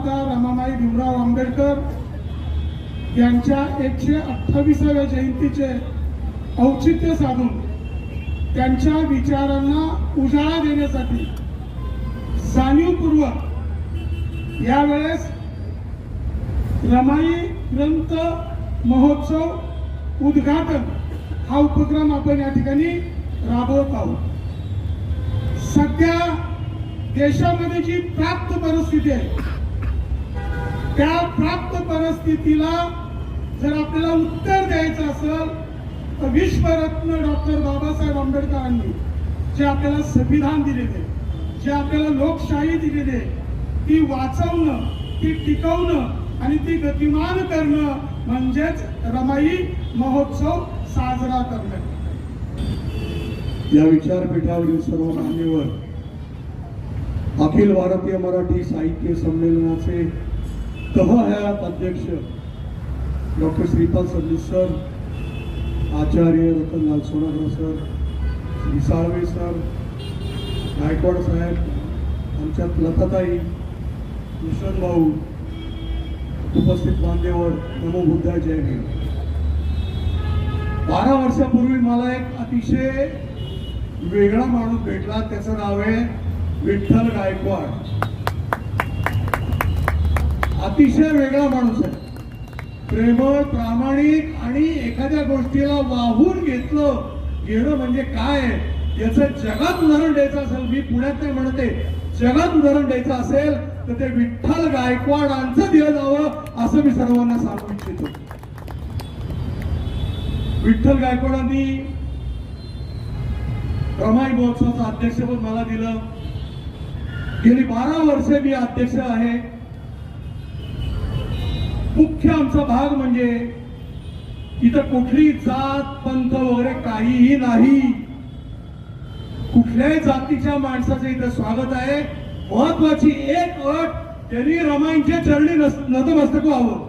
महामाता रमामाई भीमराव आंबेडकर यांच्या एकशे अठ्ठावीसाव्या जयंतीचे औचित्य साधून त्यांच्या विचारांना उजाळा देण्यासाठी जाणीवपूर्वक यावेळेस रमाई ग्रंथ महोत्सव उद्घाटन हा उपक्रम आपण या ठिकाणी राबवत आहोत. सध्या देशामध्ये जी प्राप्त परिस्थिती आहे त्या प्राप्त परिस्थितीला जर आपल्याला उत्तर द्यायचं असेल तर विश्वरत्न डॉक्टर बाबासाहेब आंबेडकरांनी जे आपल्याला संविधान दिलेले जे आपल्याला लोकशाही दिलेली आहे ती वाचवणं ती टिकवणं आणि ती गतिमान करणं म्हणजेच रमाई महोत्सव साजरा करणं. या विचारपीठावरील सर्व मान्यवर अखिल भारतीय मराठी साहित्य संमेलनाचे हयात अध्यक्ष doctor Shripad Sabnis sir Acharya Ratanlal Sonagar sir Shri Salve sir Gaikwad saheb आमच्यात लताताई कृष्ण भाऊ उपस्थित मान्यवर नमो बुद्धा जय भीम. बारा वर्षापूर्वी मला एक अतिशय वेगळा माणूस भेटला त्याचं नाव आहे विठ्ठल गायकवाड. अतिशय वेगळा माणूस आहे. प्रेमळ प्रामाणिक आणि एखाद्या गोष्टीला वाहून घेतलं घेणं म्हणजे काय? याचं जगात उदाहरण द्यायचं असेल मी पुण्यात नाही म्हणते जगात उदाहरण द्यायचं असेल तर ते विठ्ठल गायकवाडांचं दिलं जावं असं मी सर्वांना सांगू इच्छितो. विठ्ठल गायकवाडांनी रमाई महोत्सवाचं अध्यक्षपद मला दिलं. गेली बारा वर्षे मी अध्यक्ष आहे. मुख्य आमचा भाग म्हणजे इथं कुठली जात पंथ वगैरे काहीही नाही. कुठल्याही जातीच्या माणसाचं इथं स्वागत आहे. महत्वाची एक अट त्यांनी रमाईंच्या चरणी नतमस्तक व्हावं.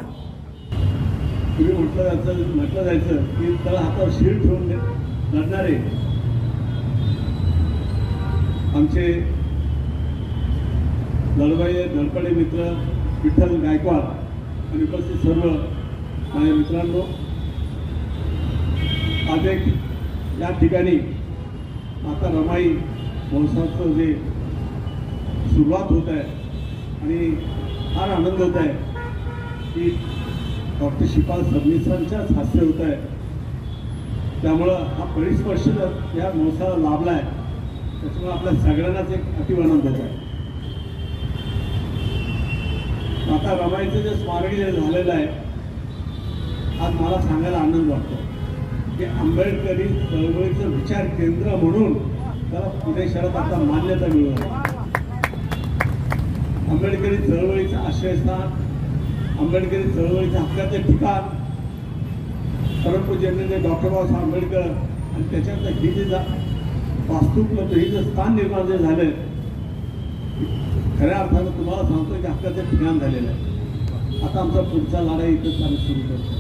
तुम्ही म्हटलं जायचं म्हटलं जायचं की त्याला हातावर शीर ठेवून लढणारे आमचे लढबाई धडपडे मित्र विठ्ठल गायकवाड आणि उपस्थित सर्व माझ्या मित्रांनो आज एक या ठिकाणी आता रमाई महोत्सवाचं जे सुरुवात होत आहे आणि फार आनंद होत आहे की डॉक्टर शिपाल सबनीसांच्याच हास्य होत आहे. त्यामुळं हा परिस्पर्श या महोत्सवाला लाभला आहे त्याच्यामुळे आपल्या सगळ्यांनाच एक अतिआनंद होत आहे. आता रमाईचं जे स्मारक जे झालेलं आहे आज मला सांगायला आनंद वाटतो. की आंबेडकरी चळवळीचं विचार केंद्र म्हणून त्याला पुणे शहरात आता मान्यता मिळवली आंबेडकरी चळवळीचं आश्रयस्थान आंबेडकरी चळवळीचं हक्काचं ठिकाण परंतु परमपूज्य डॉक्टर बाबासाहेब आंबेडकर आणि त्याच्यात ही जे जा- वास्तुत्व हे जे स्थान निर्माण जे झालं खऱ्या अर्थानं तुम्हाला सांगतो की हक्काचं ठिकाण झालेलं आहे. आता आमचा पुढचा लढाई इथंच आम्ही सुरू करतो.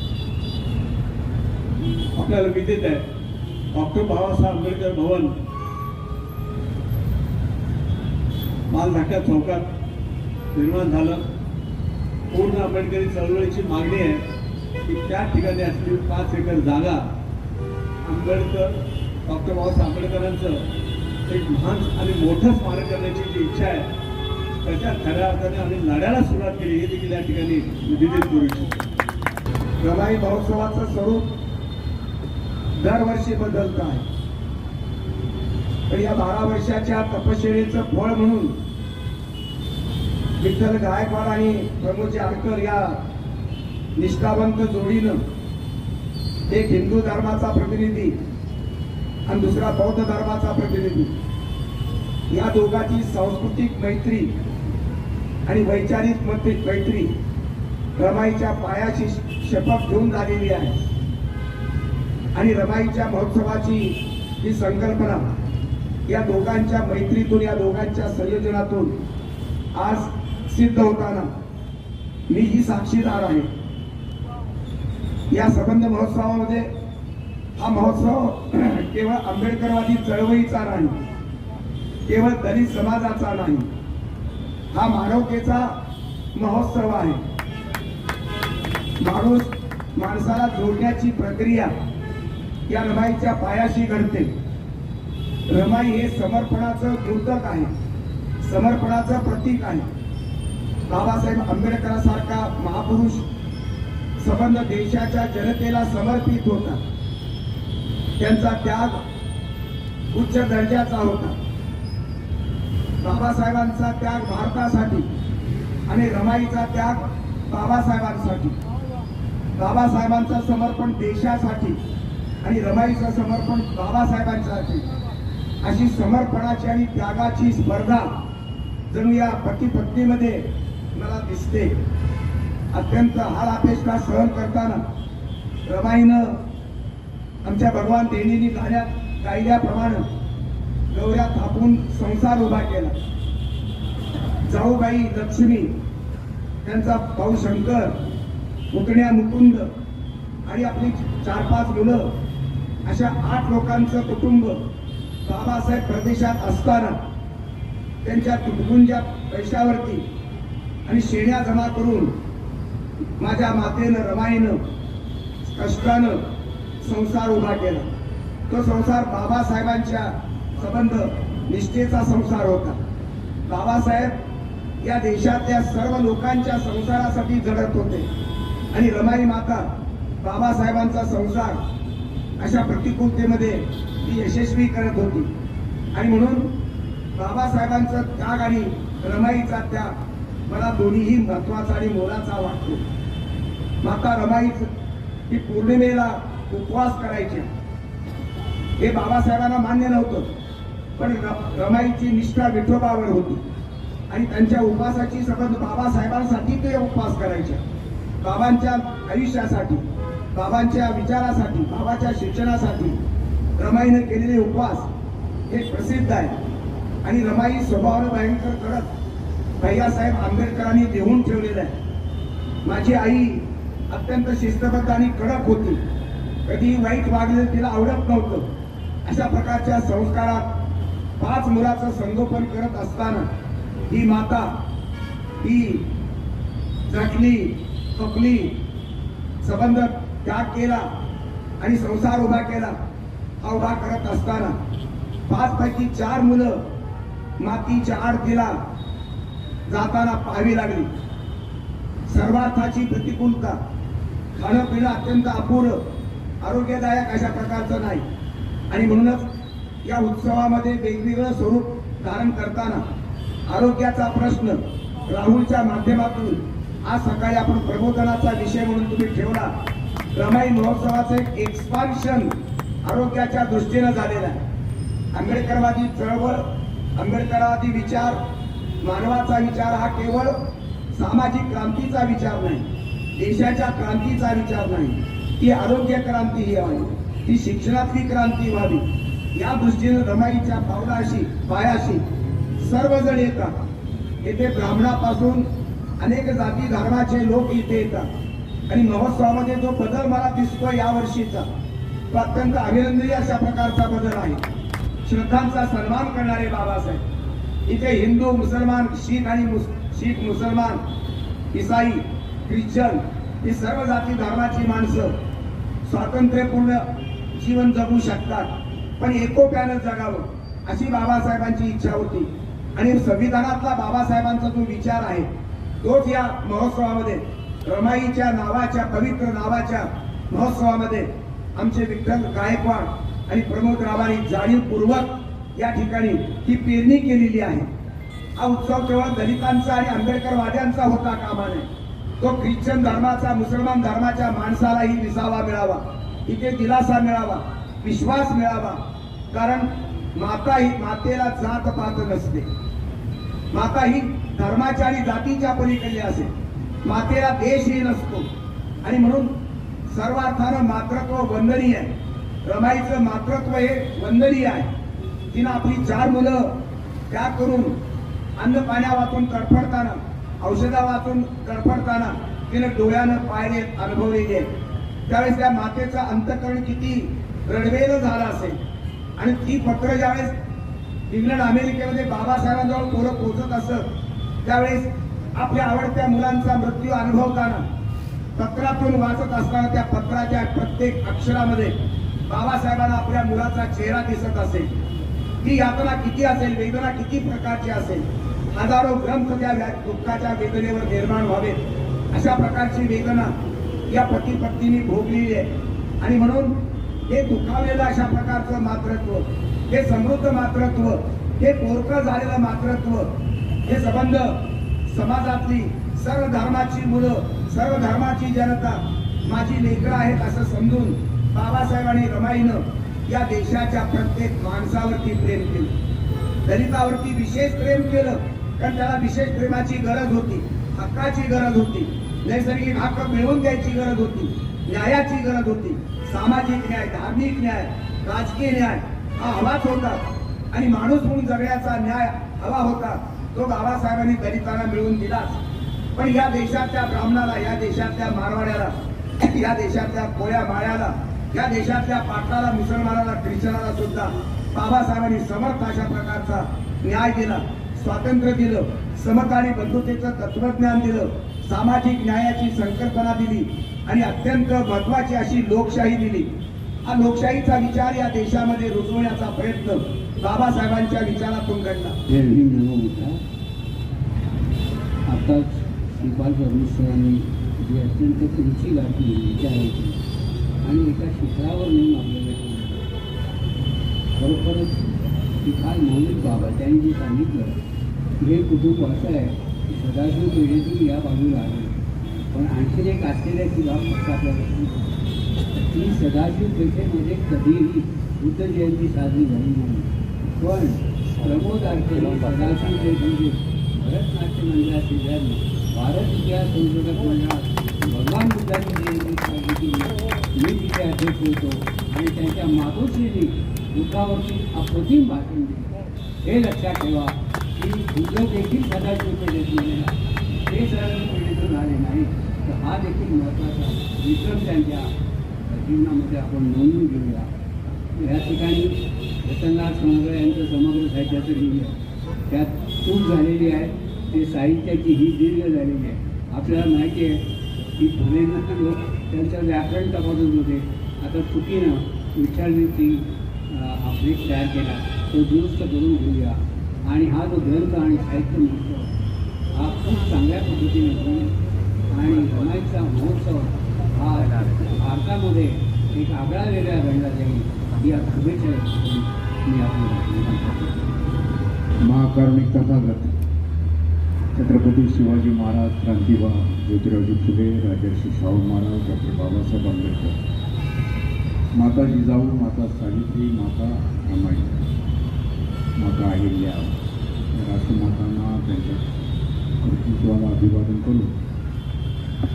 आपल्याला विदित आहे डॉक्टर बाबासाहेब आंबेडकर भवन मालधाक्या चौकात निर्माण झालं. पूर्ण आंबेडकरी चळवळीची मागणी आहे की त्या ठिकाणी असलेली पाच एकर जागा आंबेडकर डॉक्टर बाबासाहेब आंबेडकरांचं एक महान आणि मोठं स्मारक करण्याची जी इच्छा आहे त्याच्या खऱ्या अर्थाने आम्ही लढ्याला सुरुवात केली. हे देखील या ठिकाणी विदित करू इच्छितो रमाई महोत्सवाचं स्वरूप दरवर्षी बदलत आहे. तर या बारा वर्षाच्या तपश्चर्येचं फळ म्हणून विठ्ठल गायकवाड आणि प्रमोद आडकर या निष्ठावंत जोडीनं एक हिंदू धर्माचा प्रतिनिधी आणि दुसरा बौद्ध धर्माचा प्रतिनिधी. या दोघांची सांस्कृतिक मैत्री आणि वैचारिक मंत्री मैत्री रमाईच्या पायाची शपथ घेऊन झालेली आहे. आणि रमाईच्या महोत्सवाची ही संकल्पना या दोघांच्या मैत्रीतून या दोघांच्या संयोजनातून आज सिद्ध होताना मी ही साक्षीदार आहे. या संबंध महोत्सवामध्ये हा महोत्सव केवळ आंबेडकरवादी चळवळीचा नाही केवळ दलित समाजाचा नाही हा मानवतेचा महोत्सव आहे. माणूस माणसाला जोडण्याची प्रक्रिया या रमाईच्या पायाशी घडते. रमाई हे समर्पणाचं द्योतक आहे. समर्पणाचं प्रतीक आहे. बाबासाहेब आंबेडकरांसारखा महापुरुष संबंध देशाच्या जनतेला समर्पित होता. त्यांचा त्याग उच्च दर्जाचा होता. बाबासाहेबांचा त्याग भारतासाठी आणि रमाईचा त्याग बाबासाहेबांसाठी. बाबासाहेबांचं समर्पण देशासाठी आणि रमाईचं समर्पण बाबासाहेबांसाठी. अशी समर्पणाची आणि त्यागाची स्पर्धा जणू या पती पत्नीमध्ये मला दिसते. अत्यंत हाल अपेक्षा सहन करताना रमाईनं आमच्या भगवान देणीनी गाण्यात गायल्याप्रमाणे गौऱ्या थापून संसार उभा केला. जाऊबाई लक्ष्मी त्यांचा भाऊ शंकर मुकण्या मुकुंद आणि आपली चार पाच मुलं अशा आठ लोकांचं कुटुंब बाबासाहेब प्रदेशात असताना त्यांच्या तुटपुंज्या पैशावरती आणि शेण्या जमा करून माझ्या मातेनं रमाईनं कष्टानं संसार उभा केला. तो संसार बाबासाहेबांच्या संबंध निष्ठेचा संसार होता. बाबासाहेब या देशातल्या सर्व लोकांच्या संसारासाठी जगत होते. आणि रमाई माता बाबासाहेबांचा संसार अशा प्रतिकूलतेमध्ये ती यशस्वी करत होती. आणि म्हणून बाबासाहेबांचा त्याग आणि रमाईचा त्याग मला दोन्हीही महत्त्वाचा आणि मोलाचा वाटतो. माता रमाई ही पौर्णिमेला उपवास करायची. हे बाबासाहेबांना मान्य नव्हतं. पण रमाईची निष्ठा विठोबावर होती. आणि त्यांच्या उपवासाची संबंध बाबासाहेबांसाठी ते उपवास करायच्या. बाबांच्या आयुष्यासाठी बाबांच्या विचारासाठी बाबाच्या शिक्षणासाठी रमाईने केलेले उपवास हे प्रसिद्ध आहे आणि रमाई स्वभावानं भयंकर कडक. भैयासाहेब आंबेडकरांनी देऊन ठेवलेलं आहे. माझी आई अत्यंत शिस्तबद्ध आणि कडक होती. कधी वाईट वागलं तिला आवडत नव्हतं. अशा प्रकारच्या संस्कारात पाच मुलाचं संगोपन करत असताना ही माता ही जटली थकली संबंध त्याग केला आणि संसार उभा केला. हा उभा करत असताना पाच पैकी चार मुलं मातीच्या आडतीला जाताना पाहावी लागली. सर्वार्थाची प्रतिकूलता खाणं पिणं अत्यंत अपुरं आरोग्यदायक अशा प्रकारचं नाही. आणि म्हणूनच या उत्सवामध्ये वेगवेगळं स्वरूप धारण करताना आरोग्याचा प्रश्न राहुलच्या माध्यमातून आज सकाळी आपण प्रबोधनाचा विषय म्हणून तुम्ही ठेवला. रमाई महोत्सवाचं एक एक्सपान्शन आरोग्याच्या दृष्टीनं झालेलं आहे. आंबेडकरवादी चळवळ आंबेडकरवादी विचार मानवाचा विचार हा केवळ सामाजिक क्रांतीचा विचार नाही देशाच्या क्रांतीचा विचार नाही. ती आरोग्य क्रांती ही व्हावी ती शिक्षणातली क्रांती व्हावी. या दृष्टीने रमाईच्या पावलाशी पायाशी सर्वजण येतात. येथे ब्राह्मणापासून अनेक जाती धर्माचे लोक इथे येतात. आणि महोत्सवामध्ये जो बदल मला दिसतो या वर्षीचा तो अत्यंत अभिनंदनीय अशा प्रकारचा बदल आहे. श्रद्धांचा सन्मान करणारे बाबासाहेब. इथे हिंदू मुसलमान शीख आणि मुस शीख मुसलमान इसाई ख्रिश्चन ही सर्व जाती धर्माची माणसं स्वातंत्र्यपूर्ण जीवन जगू शकतात. पण एकोप्यानं जगावं अशी बाबासाहेबांची इच्छा होती. आणि संविधानातला बाबासाहेबांचा जो विचार आहे तोच या महोत्सवामध्ये रमाईच्या नावाच्या पवित्र नावाच्या महोत्सवामध्ये आमचे विठ्ठल गायकवाड आणि प्रमोद रावांनी जाणीवपूर्वक या ठिकाणी ही पेरणी केलेली आहे. हा उत्सव केवळ दलितांचा आणि आंबेडकरवाद्यांचा होता कामा नये तो ख्रिश्चन धर्माचा मुसलमान धर्माच्या माणसालाही विसावा मिळावा इथे दिलासा मिळावा विश्वास मिळावा. कारण माता ही मातेला जात पात नसते. माता ही धर्माच्या आणि जातीच्या पलीकडे असेल मातेला देशही नसतो. आणि म्हणून सर्वार्थानं मातृत्व वंदनीय आहे. रमाईचं मातृत्व हे वंदनीय आहे. तिनं आपली चार मुलं त्या करून अन्न पाण्या वाचून तडफडताना औषधा वाचून तडफडताना तिनं डोळ्यानं पाहिले अनुभवलेले आहेत त्यावेळेस त्या मातेचं अंतकरण किती रडवेलं झालं असेल. आणि ती पत्र ज्यावेळेस इंग्लंड अमेरिकेमध्ये बाबासाहेबांजवळ पोरं पोहोचत असत त्यावेळेस आपल्या आवडत्या मुलांचा मृत्यू अनुभवताना पत्रातून वाचत असताना त्या पत्राच्या प्रत्येक अक्षरामध्ये बाबासाहेबांना आपल्या मुलाचा चेहरा दिसत असेल. ती यातना किती असेल वेदना किती प्रकारची असेल हजारो ग्रंथ त्या दुःखाच्या वेदनेवर निर्माण व्हावेत. अशा प्रकारची वेदना या पती पत्नीने भोगलेली आहे. आणि म्हणून हे दुखावलेलं अशा प्रकारचं मातृत्व हे समृद्ध मातृत्व हे पोरकं झालेलं मातृत्व हे संबंध समाजातली सर्व धर्माची मुलं सर्व धर्माची जनता माझी लेकरं आहेत असं समजून बाबासाहेबांनी रमाईनं या देशाच्या प्रत्येक माणसावरती प्रेम केलं. दलितावरती विशेष प्रेम केलं कारण त्याला विशेष प्रेमाची गरज होती हक्काची गरज होती नैसर्गिक हक्क मिळवून द्यायची गरज होती न्यायाची गरज होती. सामाजिक न्याय धार्मिक न्याय राजकीय न्याय हा हवाच होता. आणि माणूस म्हणून जगण्याचा न्याय हवा होता. तो बाबासाहेबांनी दलितांना मिळवून दिलाच. पण या देशातल्या ब्राह्मणाला या देशातल्या मारवाड्याला या देशातल्या कोळ्या माळ्याला या देशातल्या पाटलाला मुसलमानाला ख्रिश्चनाला सुद्धा बाबासाहेबांनी समर्थ अशा प्रकारचा न्याय दिला स्वातंत्र्य दिलं समता आणि बंधुतेचं तत्वज्ञान दिलं. सामाजिक न्यायाची संकल्पना दिली आणि अत्यंत महत्वाची अशी लोकशाही दिली. हा लोकशाहीचा विचार या देशामध्ये रुजवण्याचा प्रयत्न बाबासाहेबांच्या विचारातून घडला. आताच श्रीपाल परमेश्वरांनी जी अत्यंत तुमची गाठी विचारायची आणि एका शिखरावर नेऊन आपल्याला खरोखरच श्रीपाल मौलिक बाबा त्यांनी जे सांगितलं हे कुटुंब असं आहे सदाशिव पेढेतून या बाजूला आले पण आणखीन एक आश्चर्याची बाब फक्त आपल्याला की सदाशिव पेठेमध्ये कधीही बुद्ध जयंती साजरी झाली नाही. पण प्रमोद आरखेने सदाशिव पेठेमध्ये भरतनाट्य मंडळात शेजारी भारत इतिहास संशोधक मंडळात भगवान बुद्धाची जयंती साजरी केली. मी तिथे अध्यक्ष होतो आणि त्यांच्या मातोश्रीने बुद्धावरती अप्रतिम भाषण दिले. हे लक्षात ठेवा बुद्ध देखील सदाशिव पेठेत गेलेला ते सदाशिव पेठेतून आले नाही तर हा। देखील महत्त्वाचा विक्रम त्यांच्या जीवनामध्ये आपण नोंदवून घेऊया या ठिकाणी रतनलाल समग्र यांचं समग्र साहित्याचं लिहिलं त्यात चूक झालेली आहे ते साहित्याची ही दीर्घ झालेली आहे आपल्याला माहिती आहे की फुलेंना लोक त्यांचं व्याकरण होते आता चुकीनं विचारली ती तयार केला तो दुरुस्त करून घेऊया आणि हा जो ग्रंथ आणि साहित्य महोत्सव हा खूप चांगल्या पद्धतीने होईल. आणि रमाईचा महोत्सव हा भारतामध्ये एक आगळा वेगळा घडला जाईल या शुभेच्छा मी आपल्याला महाकारुणिक तथागत छत्रपती शिवाजी महाराज क्रांतिबा ज्योतिरावजी फुले राजर्षी शाहू महाराज डॉक्टर बाबासाहेब आंबेडकर. माता जिजाऊ माता सावित्री माता रामाई. माता अहिल्या राष्ट्रमातांना त्यांच्या कर्तृत्वाला अभिवादन करून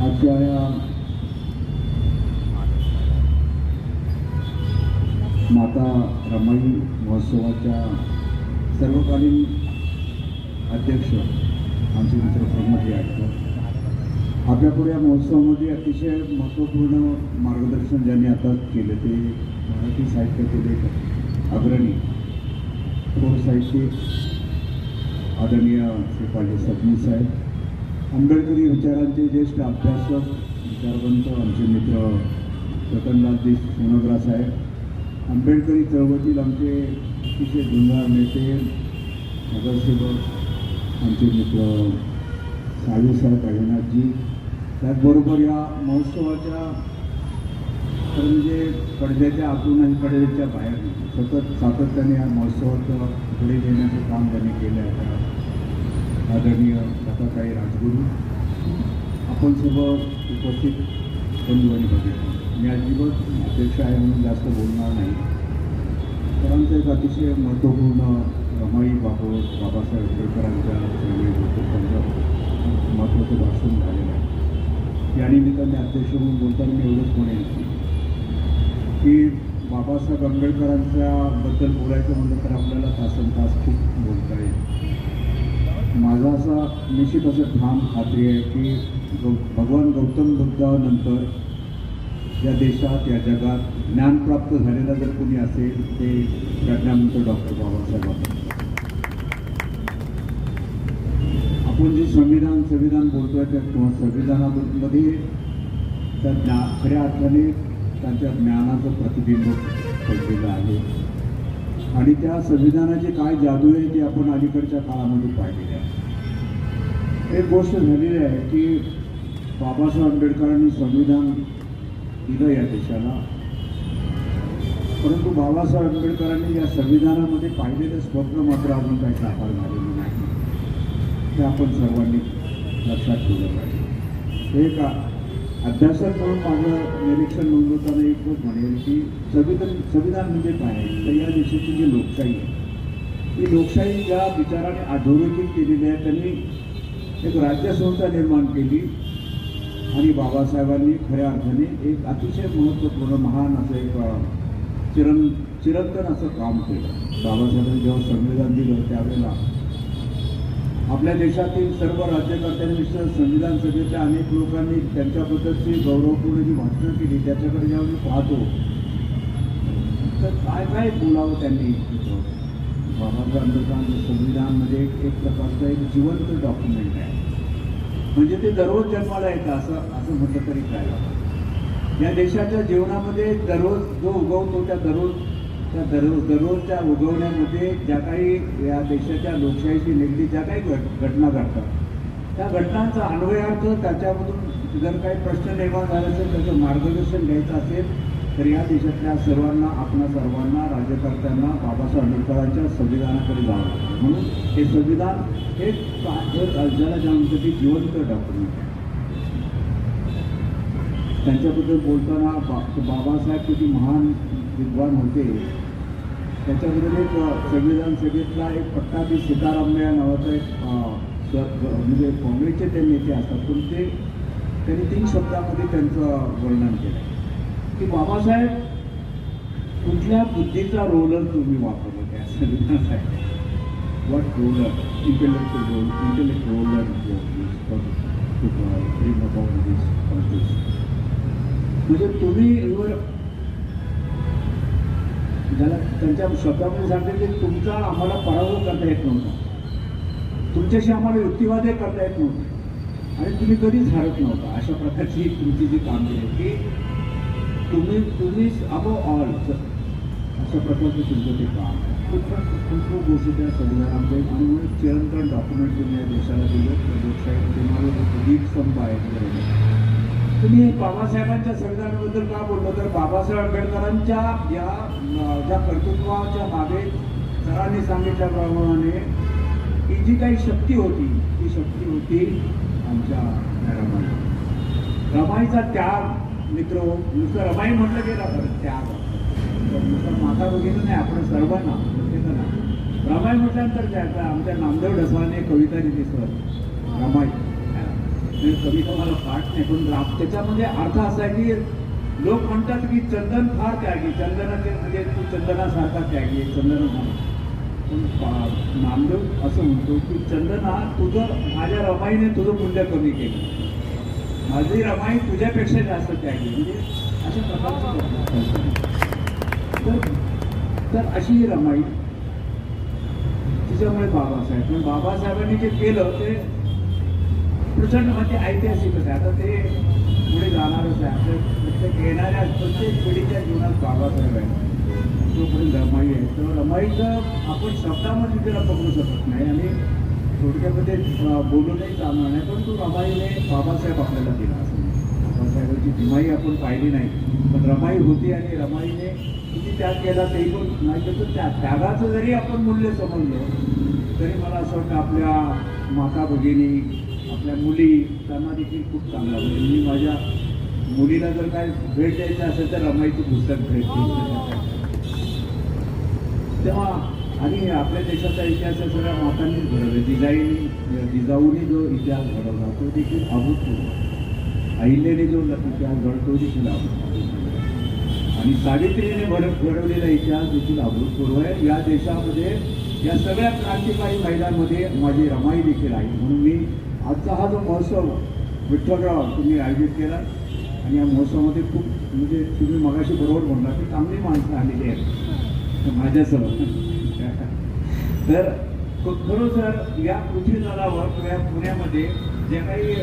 आजच्या या माता रमाई महोत्सवाच्या सर्वकालीन अध्यक्ष आमचे मित्र आहेत. आटकर आपल्यापुढे या महोत्सवामध्ये अतिशय महत्त्वपूर्ण मार्गदर्शन ज्यांनी आता केलं ते मराठी साहित्यातील एक अग्रणी. थोर साहित्यिक आदरणीय श्री पाटील सबनीस साहेब आंबेडकरी विचारांचे ज्येष्ठ अभ्यासक विचारवंत आमचे मित्र रतनलाल सोनग्रा साहेब आंबेडकरी चळवळीतील आमचे अतिशय जुन्नर नेते नगरसेवक आमचे मित्र साहेब अहिनाथजी त्याचबरोबर या महोत्सवाच्या म्हणजे पडद्याच्या आतून आणि पडद्याच्या बाहेर सतत सातत्याने या महोत्सवाचं पुढे नेण्याचं काम त्यांनी केलं आहे. आदरणीय दत्ताताई राजगुरू आपण सर्व उपस्थित बंधू आणि मी अजिबात अध्यक्ष आहे म्हणून जास्त बोलणार नाही. तर आमचं एक अतिशय महत्त्वपूर्ण रमाई बाबत बाबासाहेब आंबेडकरांच्या त्यांचं महत्त्वाचं भाषण झालेलं आहे. या निमित्ताने अध्यक्ष म्हणून बोलताना मी एवढंच म्हणेन की बाबासाहेब आंबेडकरांच्या बद्दल बोलायचं म्हणलं तर आपल्याला तासन तास खूप बोलता येईल. माझा असा निश्चित असं ठाम खात्री आहे की गौ भगवान गौतम बुद्धानंतर या देशात या जगात ज्ञान प्राप्त झालेला जर कोणी असेल ते प्रज्ञावंत डॉक्टर बाबासाहेब आंबेडकर. आपण जे संविधान संविधान बोलतोय त्या किंवा संविधानामध्ये त्या ज्ञा खऱ्या अर्थाने त्यांच्या ज्ञानाचं प्रतिबिंब पडलेलं आहे. आणि त्या संविधानाची काय जादू आहे ती आपण अलीकडच्या काळामध्ये पाहिलेली आहे. एक गोष्ट झालेली आहे की बाबासाहेब आंबेडकरांनी संविधान दिलं या देशाला. परंतु बाबासाहेब आंबेडकरांनी या संविधानामध्ये पाहिलेलं स्वप्न मात्र अजून काही साकार झालेलं नाही. हे आपण सर्वांनी लक्षात ठेवलं पाहिजे. हे का अभ्यासक म्हणून माझं निरीक्षण नोंदवताना एकच म्हणेल की संविधान संविधान म्हणजे काय? आहे तर या देशाची जी लोकशाही आहे ती लोकशाही ज्या विचाराने अधोरेखित केलेली आहे. त्यांनी एक राज्यसंस्था निर्माण केली. आणि बाबासाहेबांनी खऱ्या अर्थाने एक अतिशय महत्त्वपूर्ण महान असं एक चिरं चिरंतन असं काम केलं. बाबासाहेबांनी जेव्हा संविधान दिलं त्यावेळेला आपल्या देशातील सर्व राज्यकर्त्यांनी संविधान सभेच्या अनेक लोकांनी त्यांच्याबद्दलची गौरवपूर्ण जी भाषणं केली त्याच्याकडे जेव्हा मी पाहतो. तर काय काय बोलावं त्यांनी? बाबासाहेब आंबेडकरांचं संविधानमध्ये एक प्रकारचं एक जिवंत डॉक्युमेंट आहे. म्हणजे ते दररोज जन्माला येतं असं असं म्हटलं तरी काय या देशाच्या जीवनामध्ये दररोज जो उगवतो त्या दररोज त्या दररोज दररोजच्या उगवण्यामध्ये ज्या काही या देशाच्या लोकशाहीशी निगडीत ज्या काही घट घटना घडतात. त्या घटनांचा अन्वयार्थ त्याच्यामधून जर काही प्रश्न निर्माण झाले असेल त्याचं मार्गदर्शन घ्यायचं असेल तर या देशातल्या सर्वांना आपणा सर्वांना राज्यकर्त्यांना बाबासाहेब आंबेडकरांच्या संविधानाकडे जावं. म्हणून हे संविधान हे का- राज्याला ज्या ते जिवंत डॉक्युमेंट आहे त्यांच्याबद्दल बोलताना बा बाबासाहेब किती महान विद्वान होते. त्याच्यामध्ये एक अ, संविधान सभेतला एक पट्टाभी सीतारामय्या नावाचा एक म्हणजे काँग्रेसचे ते नेते असतात. पण ते त्यांनी तीन शब्दामध्ये त्यांचं वर्णन केलं की बाबासाहेब कुठल्या बुद्धीचा रोलर तुम्ही वापरला त्या संविधानासाठी what roller intellectual role intellect roller म्हणजे तुम्ही ज्याला त्यांच्या शब्दामध्ये सांगितले की तुमचा आम्हाला पराभव करता येत नव्हता. तुमच्याशी आम्हाला युक्तिवादही करता येत नव्हतं. आणि तुम्ही कधीच हरत नव्हता. अशा प्रकारची तुमची जी कामगिरी आहे की तुम्ही तुम्ही अबो ऑल अशा प्रकारचं तुमचं ते काम खूप खूप गोष्टी त्या संविधानामध्ये आणि म्हणून चिरंतन डॉक्युमेंट तुम्ही या देशाला दिलं. त्या लोकशाही तुम्हाला एक दीप स्तंभ आहे. तुम्ही बाबासाहेबांच्या संविधानाबद्दल का बोललो तर बाबासाहेब आंबेडकरांच्या या ज्या कर्तृत्वाच्या मागे सरांनी सांगितल्याप्रमाणे ही जी काही शक्ती होती ती शक्ती होती आमच्या रमाई रमाईचा त्याग मित्र नुसतं रमाई म्हटलं गेलं तर त्याग. तर नुसतं माता भगिनी नाही आपण सर्वांना प्रत्येकाला. रमाई म्हटल्यानंतर त्याचा आमच्या नामदेव डसवाने कविता दिली सर रमाई. मी कविता मला पाठ नाही पण त्याच्यामध्ये अर्थ असा आहे की लोक म्हणतात की चंदन फार त्यागी चंदनाचे म्हणजे तू चंदनासारखा त्यागी चंदन पण पा- नामदेव असं म्हणतो की चंदना तुझं माझ्या रमाईने तुझं मूल्य कमी केलं. माझी रमाई तुझ्यापेक्षा जास्त त्यागी. म्हणजे अशा प्रकारची. तर तर अशी ही रमाई. तिच्यामुळे बाबासाहेब. पण बाबासाहेबांनी जे केलं ते प्रचंड म्हणजे ऐतिहासिकच आहे आता ते पुढे जाणारच आहे. आपल्या प्रत्येक येणाऱ्या प्रत्येक पिढीच्या जीवनात बाबासाहेब आहे तोपर्यंत रमाई आहे तर रमाईचं आपण शब्दामध्ये तिला पकडू शकत नाही आणि थोडक्यामध्ये बोलूनही चालणार नाही. पण तो रमाईने बाबासाहेब आपल्याला दिला असं. बाबासाहेबांची दिमाई आपण पाहिली नाही. पण रमाई होती आणि रमाईने किती त्याग केला तेही पण नाही तर त्या त्यागाचं जरी आपण मूल्य समजलं तरी मला असं वाटतं आपल्या माता भगिनी आपल्या मुली त्यांना देखील खूप चांगला म्हणजे मी माझ्या मुलीला जर काय भेट द्यायचं असेल तर रमाईचं पुस्तक भेट तेव्हा आणि आपल्या देशाचा इतिहास या सगळ्या मातांनीच घडवला. जिजाईनी जिजाऊनी जो इतिहास घडवला तो देखील अभूतपूर्व. अहिल्याने जो इतिहास घडतो तो देखील अभूतपूर्व. आणि सावित्रीने घड घडवलेला इतिहास देखील अभूतपूर्व आहे. या देशामध्ये या सगळ्या क्रांतिकारी महिलांमध्ये माझी रमाई देखील आहे. म्हणून मी आजचा हा जो महोत्सव विठ्ठलराव तुम्ही आयोजित केला आणि या महोत्सवामध्ये खूप म्हणजे तुम्ही मगाशी बरोबर म्हणला की चांगली माणसं आलेली आहेत. माझ्यासह तर खरोखर या पृथ्वीतलावर किंवा या पुण्यामध्ये ज्या काही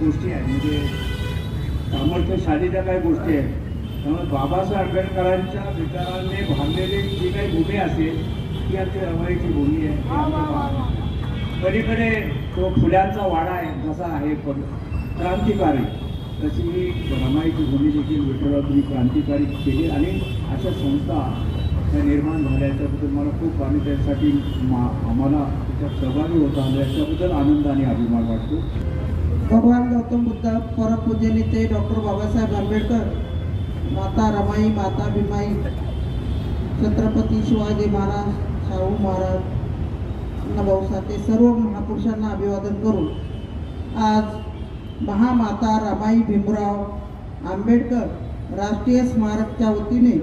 गोष्टी आहेत म्हणजे सामर्थ्यशाली ज्या काही गोष्टी आहेत त्यामुळे बाबासाहेब आंबेडकरांच्या विचाराने भागलेली जी काही भूमी असेल ती आमची रमाईची भूमी आहे. पलीकडे तो फुल्यांचा वाडा आहे जसा आहे पण क्रांतिकारी. तशी ही रमाईची भूमी देखील विठ्ठलातून तुम्ही क्रांतिकारी केली आणि अशा संस्था त्या निर्माण झाल्या. याच्याबद्दल मला खूप आणि त्यासाठी मा आम्हाला त्याच्यात सहभागी होता आलं याच्याबद्दल आनंद आणि अभिमान वाटतो. भगवान गौतम बुद्ध ते डॉक्टर बाबासाहेब आंबेडकर माता रमाई माता भीमाई छत्रपती शिवाजी महाराज शाहू महाराज नभाऊ साठे सर्व महापुरुषांना अभिवादन करून आज महामाता रमाई भीमराव आंबेडकर राष्ट्रीय स्मारकच्या वतीने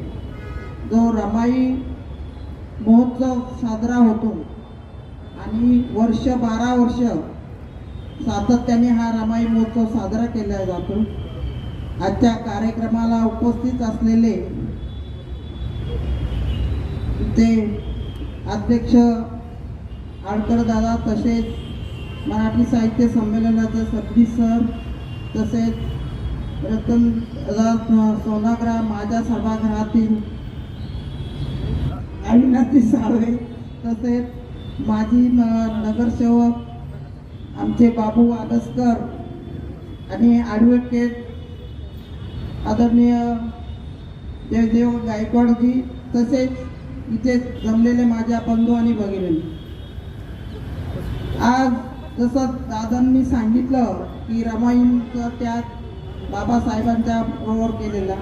जो रमाई महोत्सव साजरा होतो आणि वर्ष बारा वर्ष सातत्याने हा रमाई महोत्सव साजरा केला जातो आजच्या कार्यक्रमाला उपस्थित असलेले ते अध्यक्ष आडकरदादा तसेच मराठी साहित्य संमेलनाचे सबनीस सर तसेच रतन सोनाग्रा माझ्या सभागृहातील अविनाथी साळवे तसेच माजी न- नगरसेवक आमचे बाबू आगसकर आणि ॲडव्होकेट आदरणीय जयदेव गायकवाडजी तसेच इथे जमलेले माझ्या बंधू आणि भगिनी. आज जसं दादांनी सांगितलं की रमाईंचं त्या बाबासाहेबांच्या बरोबर केलेला.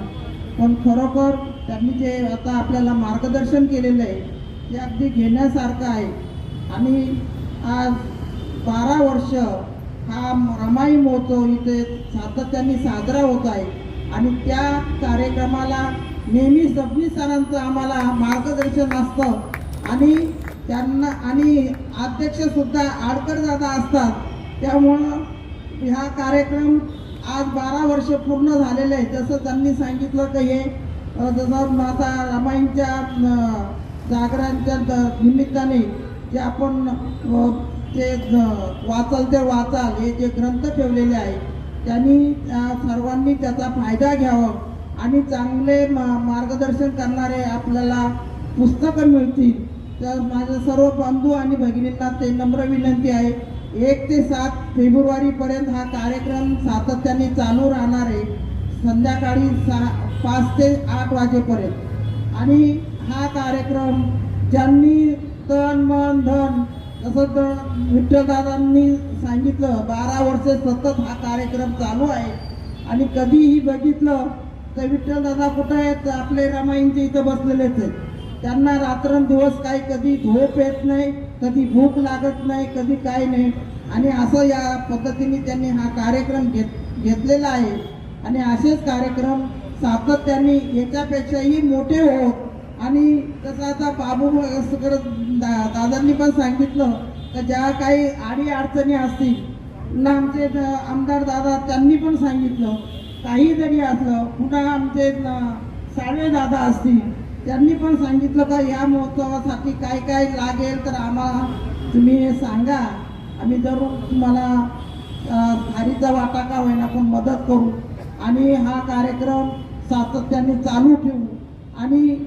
पण खरोखर त्यांनी जे आता आपल्याला मार्गदर्शन केलेलं आहे ते अगदी घेण्यासारखं आहे. आणि आज बारा वर्ष हा रमाई महोत्सव इथे सातत्याने साजरा होत आहे. आणि त्या कार्यक्रमाला नेहमी सबनी सरांचं आम्हाला मार्गदर्शन असतं. आणि त्यांना आणि अध्यक्ष सुद्धा आडकर दादा असतात. त्यामुळं हा कार्यक्रम आज बारा वर्ष पूर्ण झालेले आहे जसं त्यांनी सांगितलं की हे जसं आता रामायणच्या जागरांच्या द- निमित्ताने जे आपण ते वाचाल ते वाचाल हे जे ग्रंथ ठेवलेले आहे त्यांनी त्या सर्वांनी त्याचा फायदा घ्यावा आणि चांगले मार्गदर्शन करणारे आपल्याला पुस्तकं मिळतील. तर माझ्या सर्व बंधू आणि भगिनींना ते नम्र विनंती आहे. एक ते सात फेब्रुवारीपर्यंत हा कार्यक्रम सातत्याने चालू राहणार आहे. संध्याकाळी सहा पाच ते आठ वाजेपर्यंत. आणि हा कार्यक्रम ज्यांनी तन मन धन जसं तर विठ्ठलदादांनी सांगितलं बारा वर्षे सतत हा कार्यक्रम चालू आहे. आणि कधीही बघितलं तर विठ्ठलदादा कुठं आहेत? आपले रामायणचे इथं बसलेलेच आहेत. त्यांना रात्रंदिवस काही कधी झोप येत नाही कधी भूक लागत नाही कधी काही नाही. आणि असं या पद्धतीने त्यांनी हा कार्यक्रम घेत घेतलेला आहे. आणि असेच कार्यक्रम सातत्याने याच्यापेक्षाही मोठे होत. आणि तसं आता बाबू सगळं दा दादांनी पण सांगितलं तर ज्या काही आडी अडचणी असतील पुन्हा आमचे आमदार दादा त्यांनी पण सांगितलं. काही जरी असलं पुन्हा आमचे न- साळवे दादा असतील त्यांनी पण सांगितलं का या महोत्सवासाठी काय काय लागेल तर आम्हाला तुम्ही सांगा. आम्ही जरूर तुम्हाला अ, खारीचा वाटा का होईना पण मदत करू. आणि हा कार्यक्रम सातत्याने चालू ठेवू. आणि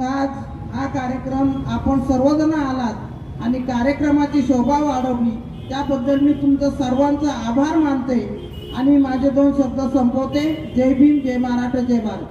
आज हा कार्यक्रम आपण सर्वजण आलात आणि कार्यक्रमाची शोभा वाढवली त्याबद्दल मी तुमचं सर्वांचा आभार मानते. आणि माझे दोन शब्द संपवते. जय भीम जय महाराष्ट्र जय भारत.